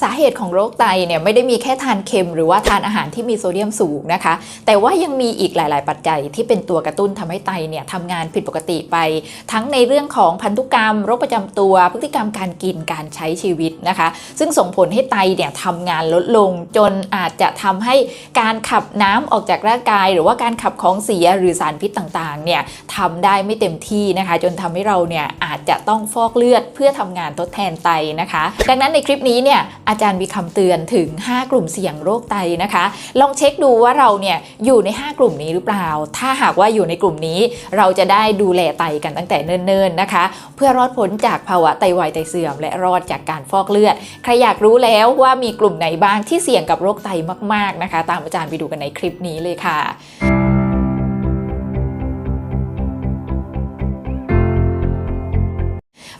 สาเหตุของโรคไตเนี่ยไม่ได้มีแค่ทานเค็มหรือว่าทานอาหารที่มีโซเดียมสูงนะคะ แต่ว่ายังมีอีกหลาย ๆ ปัจจัยที่เป็นตัวกระตุ้นทำให้ไตเนี่ยทำงานผิดปกติไป ทั้งในเรื่องของพันธุกรรม โรคประจำตัว พฤติกรรมการกินการใช้ชีวิตนะคะ ซึ่งส่งผลให้ไตเนี่ยทำงานลดลง จนอาจจะทำให้การขับน้ำออกจากร่างกาย หรือว่าการขับของเสียหรือสารพิษต่าง ๆ เนี่ยทำได้ไม่เต็มที่นะคะ จนทำให้เราเนี่ยอาจจะต้องฟอกเลือดเพื่อทำงานทดแทนไตนะคะ ดังนั้นในคลิปนี้เนี่ยอาจารย์มีคำเตือนถึง 5 กลุ่มเสี่ยงโรคไตนะคะ ลองเช็คดูว่าเราเนี่ยอยู่ใน 5 กลุ่มนี้หรือเปล่า ถ้าหากว่าอยู่ในกลุ่มนี้ เราจะได้ดูแลไตกันตั้งแต่เนิ่นๆนะคะ เพื่อรอดพ้นจากภาวะไตวายไตเสื่อม และรอดจากการฟอกเลือด ใครอยากรู้แล้วว่ามีกลุ่มไหนบ้างที่เสี่ยงกับโรคไตมากๆนะคะ ตามอาจารย์ไปดูกันในคลิปนี้เลยค่ะ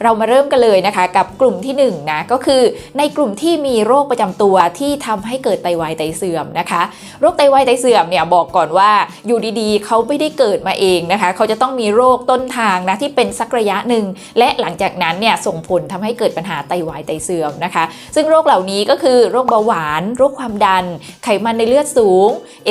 เรามาเริ่มกันเลยนะคะกับกลุ่มที่1นงนะก็คือในกลุ่มที่มีโรคประจำตัวที่ทำให้เกิดไตวายไตเสื่อมนะคะ โรคไตวายไตเสื่อมเนี่ยบอกก่อนว่าอยู่ดีๆ เขาไม่ได้เกิดมาเองนะคะ เขาจะต้องมีโรคต้นทางนะที่เป็นสักระยะหนึ่งและหลังจากนั้นเนี่ยส่งผลทำให้เกิดปัญหาไตวายไตเสื่อมนะคะ ซึ่งโรคเหล่านี้ก็คือโรคเบาหวาน โรคความดัน ไขมันในเลือดสูง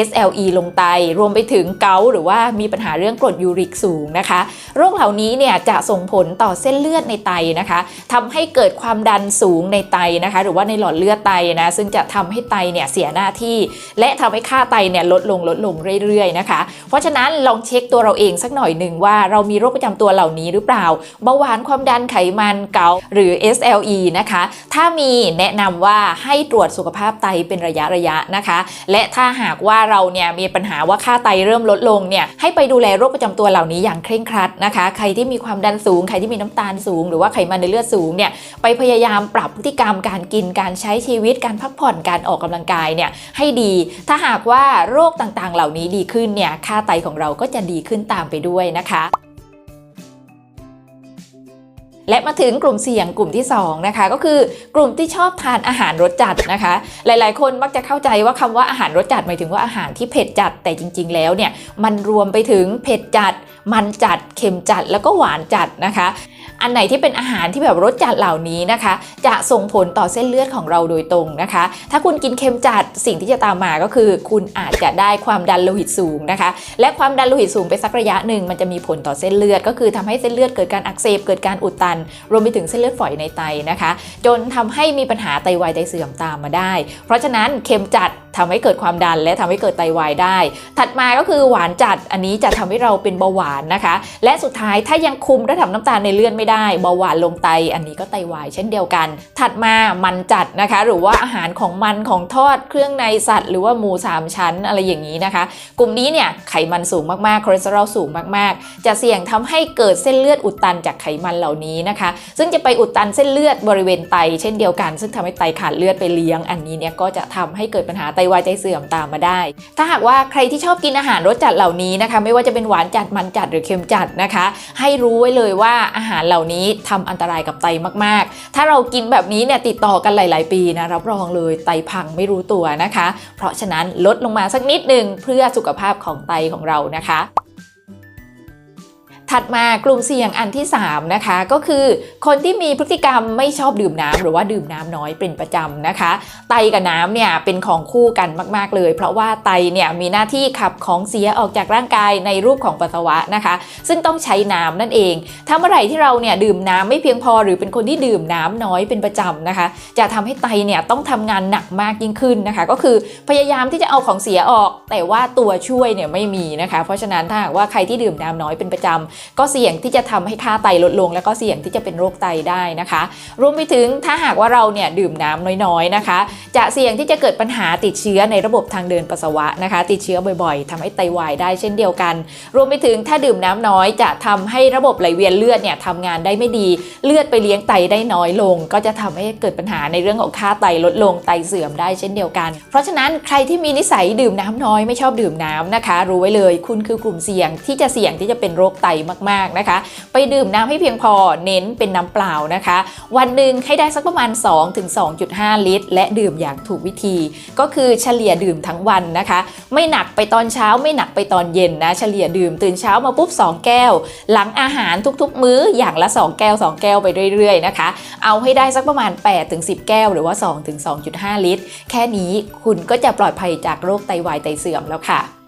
SLE ลงไต รวมไปถึงเกาหรือว่ามีปัญหาเรื่องกรดยูริกสูงนะคะ โรคเหล่านี้เนี่ยจะส่งผลต่อเส้นเลือดในไตนะคะทำให้เกิดความดันสูงในไตนะคะ หรือว่าในหลอดเลือดไตนะซึ่งจะทำให้ไตเนี่ยเสียหน้าที่ และทำให้ค่าไตเนี่ยลดลงลดลงเรื่อยๆนะคะ เพราะฉะนั้นลองเช็คตัวเราเองสักหน่อยหนึ่งว่าเรามีโรคประจำตัวเหล่านี้หรือเปล่าเบาหวานความดันไขมันเกาหรือ SLE นะคะ ถ้ามีแนะนำว่าให้ตรวจสุขภาพไตเป็นระยะระยะนะคะ และถ้าหากว่าเราเนี่ยมีปัญหาว่าค่าไตเริ่มลดลงเนี่ยให้ไปดูแลโรคประจำตัวเหล่านี้อย่างเคร่งครัดนะคะ ใครที่มีความดันสูง ใครที่มีน้ำตาลสูงหรือว่าไขมันในเลือดสูงเนี่ยไปพยายามปรับพฤติกรรมการกินการใช้ชีวิตการพักผ่อนการออกกำลังกายเนี่ยให้ดี ถ้าหากว่าโรคต่างๆ เหล่านี้ดีขึ้นเนี่ยค่าไตของเราก็จะดีขึ้นตามไปด้วยนะคะและมาถึงกลุ่มเสี่ยงกลุ่มที่2นะคะก็คือกลุ่มที่ชอบทานอาหารรสจัดนะคะ หลายๆ คนมักจะเข้าใจว่าคำว่าอาหารรสจัดหมายถึงว่าอาหารที่เผ็ดจัดแต่จริง ๆ แล้วเนี่ยมันรวมไปถึงเผ็ดจัด มันจัดเค็มจัดแล้วก็หวานจัดนะคะ อันไหนที่เป็นอาหารที่แบบรสจัดเหล่านี้นะคะ จะส่งผลต่อเส้นเลือดของเราโดยตรงนะคะ ถ้าคุณกินเค็มจัดสิ่งที่จะตามมาก็คือ คุณอาจจะได้ความดันโลหิตสูงนะคะ และความดันโลหิตสูงไปสักระยะหนึ่งมันจะมีผลต่อเส้นเลือด ก็คือทำให้เส้นเลือดเกิดการอักเสบเกิดการอุดตัน รวมไปถึงเส้นเลือดฝอยในไตนะคะ จนทำให้มีปัญหาไตวายไตเสื่อมตามมาได้ เพราะฉะนั้นเค็มจัดทำให้เกิดความดันและทำให้เกิดไตวายได้ ถัดมาก็คือหวานจัดอันนี้จะทำให้เราเป็นเบาหวานนะคะ และสุดท้ายถ้ายังคุมระดับน้ำตาลในเลือดไม่ได้เบาหวานลงไตอันนี้ก็ไตวาย เช่นเดียวกัน ถัดมามันจัดนะคะ หรือว่าอาหารของมันของทอดเครื่องในสัตว์ หรือว่าหมูสามชั้นอะไรอย่างนี้นะคะ กลุ่มนี้เนี่ยไขมันสูงมากๆคอเลสเตอรอลสูงมากๆ จะเสี่ยงทำให้เกิดเส้นเลือดอุดตันจากไขมันเหล่านี้นะคะ ซึ่งจะไปอุดตันเส้นเลือดบริเวณไต เช่นเดียวกัน ซึ่งทำให้ไตขาดเลือดไปเลี้ยงอันนี้เนี่ยก็จะทำให้เกิดปัญหาไตวายไตเสื่อมตามมาได้ ถ้าหากว่าใครที่ชอบกินอาหารรสจัดเหล่านี้นะคะ ไม่ว่าจะเป็นหวานจัดมันจัดหรือเค็มจัดนะคะ ให้รู้ไว้เลยว่าอาหารเหล่านี้ทำอันตรายกับไตมาก ๆ ถ้าเรากินแบบนี้เนี่ยติดต่อกันหลาย ๆ ปีนะรับรองเลยไตพังไม่รู้ตัวนะคะ เพราะฉะนั้นลดลงมาสักนิดหนึ่งเพื่อสุขภาพของไตของเรานะคะ ถัดมากลุ่มเสี่ยงอันที่ 3 นะคะ ก็คือคนที่มีพฤติกรรมไม่ชอบดื่มน้ำหรือว่าดื่มน้ำน้อยเป็นประจำนะคะ ไตกับน้ำเนี่ยเป็นของคู่กันมาก ๆ เลย เพราะว่าไตเนี่ยมีหน้าที่ขับของเสียออกจากร่างกายในรูปของปัสสาวะนะคะ ซึ่งต้องใช้น้ำนั่นเอง ถ้าเมื่อไหร่ที่เราเนี่ยดื่มน้ำไม่เพียงพอ หรือเป็นคนที่ดื่มน้ำน้อยเป็นประจำนะคะ จะทำให้ไตเนี่ยต้องทำงานหนักมากยิ่งขึ้นนะคะ ก็คือพยายามที่จะเอาของเสียออก แต่ว่าตัวช่วยเนี่ยไม่มีนะคะ เพราะฉะนั้นถ้าหากว่าใครที่ดื่มน้ำน้อยเป็นประจำก็เสี่ยงที่จะทำให้ค่าไตลดลง แล้วก็เสี่ยงที่จะเป็นโรคไตได้นะคะ รวมไปถึงถ้าหากว่าเราเนี่ยดื่มน้ำน้อยๆนะคะ จะเสี่ยงที่จะเกิดปัญหาติดเชื้อในระบบทางเดินปัสสาวะนะคะ ติดเชื้อบ่อยๆทำให้ไตวายได้เช่นเดียวกัน รวมไปถึงถ้าดื่มน้ำน้อยจะทำให้ระบบไหลเวียนเลือดเนี่ยทำงานได้ไม่ดีเลือดไปเลี้ยงไตได้น้อยลง ก็จะทำให้เกิดปัญหาในเรื่องของค่าไตลดลงไตเสื่อมได้เช่นเดียวกัน เพราะฉะนั้นใครที่มีนิสัยดื่มน้ำน้อยไม่ชอบดื่มน้ำนะคะ รู้ไว้เลย คุณคือกลุ่มเสี่ยงที่จะเสี่ยงที่จะเป็นโรคไตมากๆนะคะ ไปดื่มน้ำให้เพียงพอเน้นเป็นน้ำเปล่านะคะ วันหนึ่งให้ได้สักประมาณ 2-2.5 ลิตร และดื่มอย่างถูกวิธี ก็คือเฉลี่ยดื่มทั้งวันนะคะ ไม่หนักไปตอนเช้าไม่หนักไปตอนเย็นนะ เฉลี่ยดื่มตื่นเช้ามาปุ๊บ 2 แก้ว หลังอาหารทุกๆ มื้ออย่างละ 2 แก้ว 2 แก้วไปเรื่อยๆนะคะ เอาให้ได้สักประมาณ 8-10 แก้วหรือว่า 2-2.5 ลิตร แค่นี้คุณก็จะปลอดภัยจากโรคไตวายไตเสื่อมแล้วค่ะ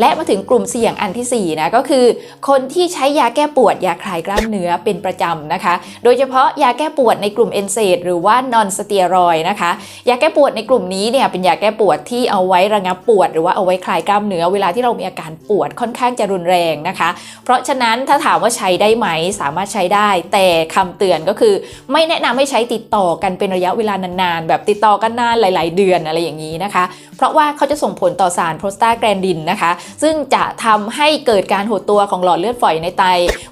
และมาถึงกลุ่มเสี่ยงอันที่4นะก็คือ คนที่ใช้ยาแก้ปวดยาคลายกล้ามเนื้อเป็นประจำนะคะ โดยเฉพาะยาแก้ปวดในกลุ่มเอนเซดหรือว่านอนสเตียรอยนะคะ ยาแก้ปวดในกลุ่มนี้เนี่ยเป็นยาแก้ปวดที่เอาไว้ระงับปวด หรือว่าเอาไว้คลายกล้ามเนื้อเวลาที่เรามีอาการปวดค่อนข้างจะรุนแรงนะคะ เพราะฉะนั้นถ้าถามว่าใช้ได้ไหมสามารถใช้ได้ แต่คำเตือนก็คือ ไม่แนะนำให้ใช้ติดต่อกันเป็นระยะเวลานานๆ แบบติดต่อกันนานหลาย ๆ เดือนอะไรอย่างนี้นะคะ เพราะว่าเขาจะส่งผลต่อสารโปรสตาแกรนดินนะคะซึ่งจะทำให้เกิดการหดตัวของหลอดเลือดฝอยในไต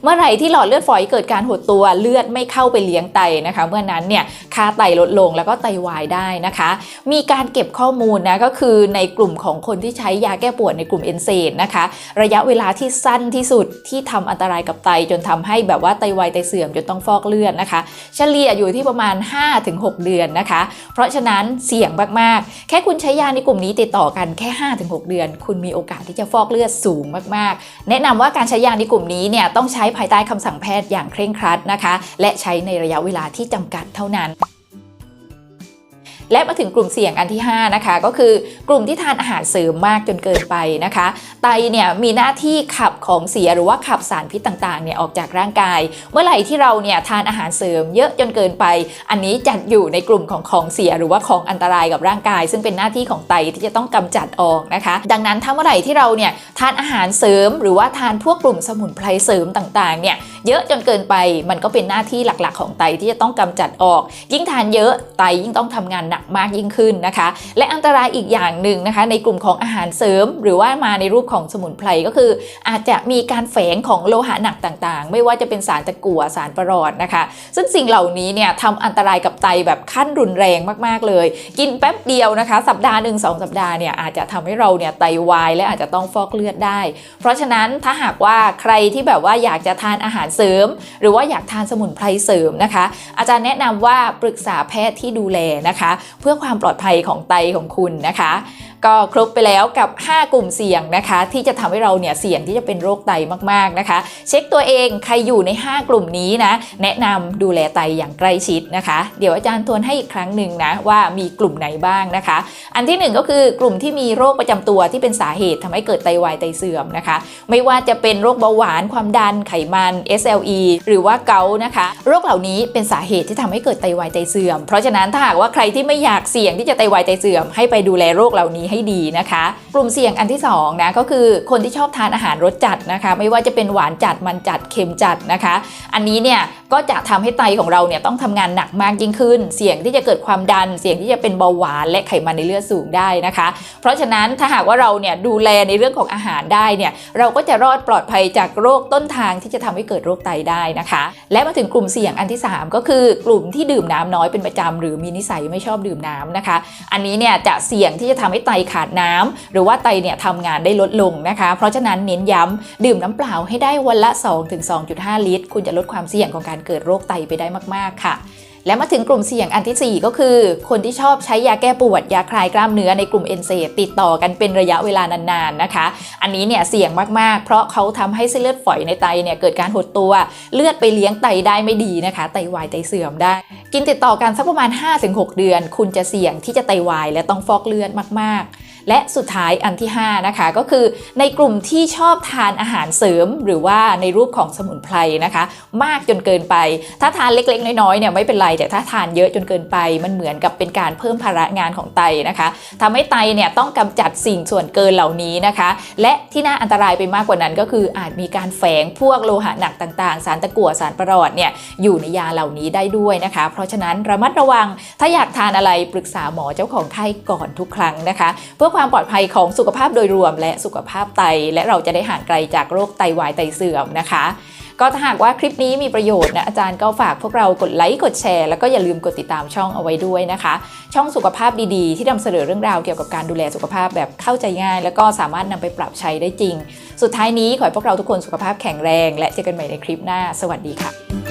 เมื่อไหร่ที่หลอดเลือดฝอยเกิดการหดตัวเลือดไม่เข้าไปเลี้ยงไตนะคะ เมื่อนั้นเนี่ยค่าไตลดลงแล้วก็ไตวายได้นะคะ มีการเก็บข้อมูลนะก็คือในกลุ่มของคนที่ใช้ยาแก้ปวดในกลุ่มเอนเซดนะคะ ระยะเวลาที่สั้นที่สุดที่ทำอันตรายกับไตจนทำให้แบบว่าไตวายไตเสื่อมจนต้องฟอกเลือดนะคะ เฉลี่ยอยู่ที่ประมาณ 5-6 เดือนนะคะ เพราะฉะนั้นเสี่ยงมากๆ แค่คุณใช้ยาในกลุ่มนี้ติดต่อกันแค่ 5-6 เดือน คุณมีโอกาสที่จะฟอกเลือดสูงมากๆ แนะนำว่าการใช้ยาในกลุ่มนี้เนี่ยต้องใช้ภายใต้คำสั่งแพทย์อย่างเคร่งครัดนะคะ และใช้ในระยะเวลาที่จำกัดเท่านั้น และมาถึงกลุ่มเสี่ยงอันที่ 5 นะคะ ก็คือกลุ่มที่ทานอาหารเสริมมากจนเกินไปนะคะ ไตเนี่ยมีหน้าที่ขับของเสียหรือว่าขับสารพิษต่างๆเนี่ยออกจากร่างกาย เมื่อไหร่ที่เราเนี่ยทานอาหารเสริมเยอะจนเกินไป อันนี้จัดอยู่ในกลุ่มของของเสียหรือว่าของอันตรายกับร่างกาย ซึ่งเป็นหน้าที่ของไตที่จะต้องกำจัดออกนะคะ ดังนั้นถ้าเมื่อไหร่ที่เราเนี่ยทานอาหารเสริม หรือว่าทานพวกกลุ่มสมุนไพรเสริมต่างๆเนี่ยเยอะจนเกินไปมันก็เป็นหน้าที่หลักๆ ของไตที่จะต้องกำจัดออก ยิ่งทานเยอะไตยิ่งต้องทำงานหนักมากยิ่งขึ้นนะคะ และอันตรายอีกอย่างหนึ่งนะคะ ในกลุ่มของอาหารเสริม หรือว่ามาในรูปของสมุนไพรก็คือ อาจจะมีการแฝงของโลหะหนักต่างๆ ไม่ว่าจะเป็นสารตะกั่วสารประหลอดนะคะ ซึ่งสิ่งเหล่านี้เนี่ยทำอันตรายกับไตแบบขั้นรุนแรงมากๆเลย กินแป๊บเดียวนะคะ สัปดาห์หนึ่งสองสัปดาห์เนี่ยอาจจะทำให้เราเนี่ยไตวายและอาจจะต้องฟอกเลือดได้ เพราะฉะนั้นถ้าหากว่าใครที่แบบว่าอยากจะทานอาหารเสริม หรือว่าอยากทานสมุนไพรเสริมนะคะ อาจารย์แนะนำว่าปรึกษาแพทย์ที่ดูแลนะคะเพื่อความปลอดภัยของไตของคุณนะคะ ก็ครบไปแล้วกับ 5 กลุ่มเสี่ยงนะคะ ที่จะทำให้เราเนี่ยเสี่ยงที่จะเป็นโรคไตมากๆนะคะ เช็คตัวเองใครอยู่ใน 5 กลุ่มนี้นะแนะนำดูแลไตอย่างใกล้ชิดนะคะ เดี๋ยวอาจารย์ทวนให้อีกครั้งหนึ่งนะว่ามีกลุ่มไหนบ้างนะคะ อันที่หนึ่งก็คือกลุ่มที่มีโรคประจำตัวที่เป็นสาเหตุทำให้เกิดไตวายไตเสื่อมนะคะ ไม่ว่าจะเป็นโรคเบาหวานความดันไขมัน SLE หรือว่าเกาต์นะคะ โรคเหล่านี้เป็นสาเหตุที่ทำให้เกิดไตวายไตเสื่อม เพราะฉะนั้นถ้าหากว่าใครที่ไม่อยากเสี่ยงที่จะไตวายไตเสื่อมให้ไปดูแลโรคเหล่านี้ให้ดีนะคะ กลุ่มเสี่ยงอันที่สองนะก็คือคนที่ชอบทานอาหารรสจัดนะคะ ไม่ว่าจะเป็นหวานจัดมันจัดเค็มจัดนะคะ อันนี้เนี่ย ก็จะทำให้ไตของเราเนี่ยต้องทำงานหนักมากยิ่งขึ้น เสี่ยงที่จะเกิดความดัน เสี่ยงที่จะเป็นเบาหวานและไขมันในเลือดสูงได้นะคะ เพราะฉะนั้นถ้าหากว่าเราเนี่ยดูแลในเรื่องของอาหารได้เนี่ยเราก็จะรอดปลอดภัยจากโรคต้นทางที่จะทำให้เกิดโรคไตได้นะคะ และมาถึงกลุ่มเสี่ยงอันที่ 3 ก็คือกลุ่มที่ดื่มน้ำน้อยเป็นประจำหรือมีนิสัยไม่ชอบดื่มน้ำนะคะ อันนี้เนี่ยจะเสี่ยงที่จะทำให้ไตขาดน้ำหรือว่าไตเนี่ยทำงานได้ลดลงนะคะ เพราะฉะนั้นเน้นย้ำดื่มน้ำเปล่าให้ได้วันละ 2-2.5 ลิตร คุณจะลดความเสี่ยงของการเกิดโรคไตไปได้มากๆค่ะ และมาถึงกลุ่มเสี่ยงอันทีสี่ 4 ก็คือ คนที่ชอบใช้ยาแก้ปวดยาคลายกล้ามเนื้อในกลุ่มเอนเซติดต่อกันเป็นระยะเวลานานๆนะคะ อันนี้เนี่ยเสี่ยงมากๆ เพราะเขาทำให้เส้นเลือดฝอยในไตเนี่ยเกิดการหดตัว เลือดไปเลี้ยงไตได้ไม่ดีนะคะ ไตวายไตเสื่อมได้ กินติดต่อกันสักประมาณ 5-6 เดือน คุณจะเสี่ยงที่จะไตวายและต้องฟอกเลือดมากๆและสุดท้ายอันที่ 5 นะคะ ก็คือในกลุ่มที่ชอบทานอาหารเสริม หรือว่าในรูปของสมุนไพรนะคะ มากจนเกินไป ถ้าทานเล็กๆ น้อยๆเนี่ยไม่เป็นไร แต่ถ้าทานเยอะจนเกินไป มันเหมือนกับเป็นการเพิ่มภาระงานของไตนะคะทำให้ไตเนี่ยต้องกำจัดสิ่งส่วนเกินเหล่านี้นะคะ และที่น่าอันตรายไปมากกว่านั้นก็คืออาจมีการแฝงพวกโลหะหนักต่างๆ สารตะกั่วสารประหลอดเนี่ยอยู่ในยาเหล่านี้ได้ด้วยนะคะ เพราะฉะนั้นระมัดระวังถ้าอยากทานอะไรปรึกษาหมอเจ้าของไข้ก่อนทุกครั้งนะคะ เพื่อความปลอดภัยของสุขภาพโดยรวม และสุขภาพไต และเราจะได้ห่างไกลจากโรคไตวายไตเสื่อมนะคะ ก็ถ้าหากว่าคลิปนี้มีประโยชน์นะอาจารย์ก็ฝากพวกเรากดไลค์กดแชร์แล้วก็อย่าลืมกดติดตามช่องเอาไว้ด้วยนะคะ ช่องสุขภาพดีๆ ที่นำเสนอเรื่องราวเกี่ยวกับการดูแลสุขภาพแบบเข้าใจง่าย แล้วก็สามารถนำไปปรับใช้ได้จริง สุดท้ายนี้ขอให้พวกเราทุกคนสุขภาพแข็งแรง และเจอกันใหม่ในคลิปหน้า สวัสดีค่ะ